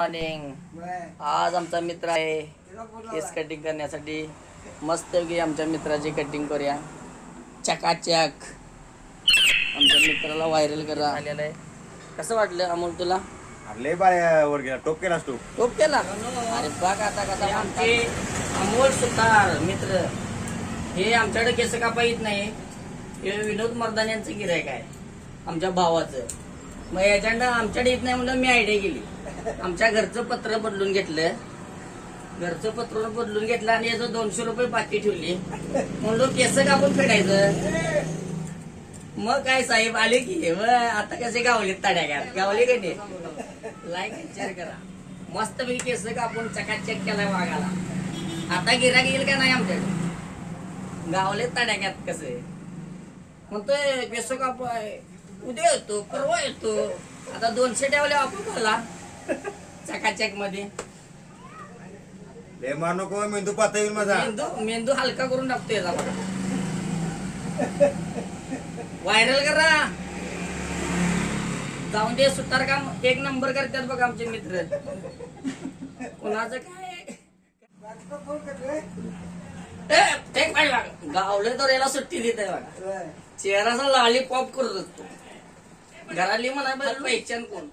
Morning आज आमचा मित्र आहे. केस कटिंग करण्यासाठी. मस्त आमच्या मित्राची कटिंग करूया. चकाचक. आमच्या मित्राला व्हायरल करा. आलेलं आहे. कसं वाटलं अमोल तुला? लय बाय वर गेला. टोप केलास तू. टोप केला? अरे बघ आता कसा आमचे अमोल सुतार मित्र. हे आमच्याकडे केस कापा येत नाही. हे विनोद मर्दान यांचं गिरायक आहे. आमच्या भावाचं. मग याच्याकडं आमच्याकडे येत नाही म्हणून मी आयडिया केली. आमच्या घरचं पत्र बदलून घेतलं. घरचं पत्र बदलून घेतलं आणि याचं दोनशे रुपये बाकी ठेवली. म्हणलो केस कापून फेडायचं. मग काय साहेब आले की मग आता कसे गावले ताड्या घ्या गावले का नाही? लाईक शेअर करा. मस्त मी केस कापून चकाचक केलाय वाघाला. आता गिराक येईल का नाही आमच्याकडे? गावले ताड्या घ्यात कसे? म्हणतोय केस कापू आहे. उद्या येतो परवा येतो. आता दोनशे ठेवले आपण मला. चकाचकमध्ये. लय मार नको मेंदू पाता येईल माझा. मेंदू मेंदू हलका करून टाकतो याचा बघा. व्हायरल करा. जाऊन दे सुतार काम. एक नंबर करतात बघा आमचे मित्र. कोणाचं काय? पाहिजे बघा. गावले तर याला सुट्टी देत आहे बघा चेहराचा लाली पॉप करत असतो घराली म्हणा पहिचान कोण?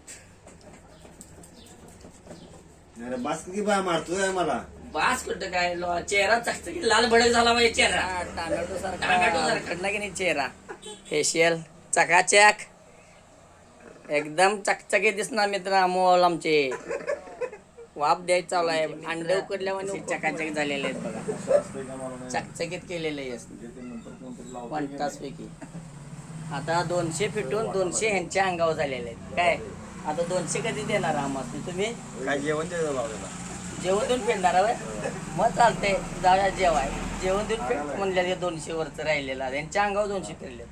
अरे बास किती बाय मारतोय मला बास कुठं काय? लो- चेहरा चकचकी लाल भडक झाला पाहिजे चेहरा. टोमॅटो सारखा. की नाही चेहरा? फेशियल चकाचक एकदम चकचकी दिसणार मित्र अमोल आमचे. वाप द्यायचं चालू आहे अंडे उकडल्यामुळे चकाचक झालेले आहेत बघा. चकचकीत केलेले आहेत वन तास पैकी आता दोनशे फिटून दोनशे ह्यांच्या अंगावर झालेले आहेत. काय? आता दोनशे कधी देणार आम्हाला तुम्ही? काय जेवण द्यायचं बाबा जेवण देऊन फेडणार आहे मग चालतंय. जाऊया जेवाय. जेवण देऊन फेड म्हणले दोनशे वरच राहिलेला यांच्या अंगावर दोनशे फिरले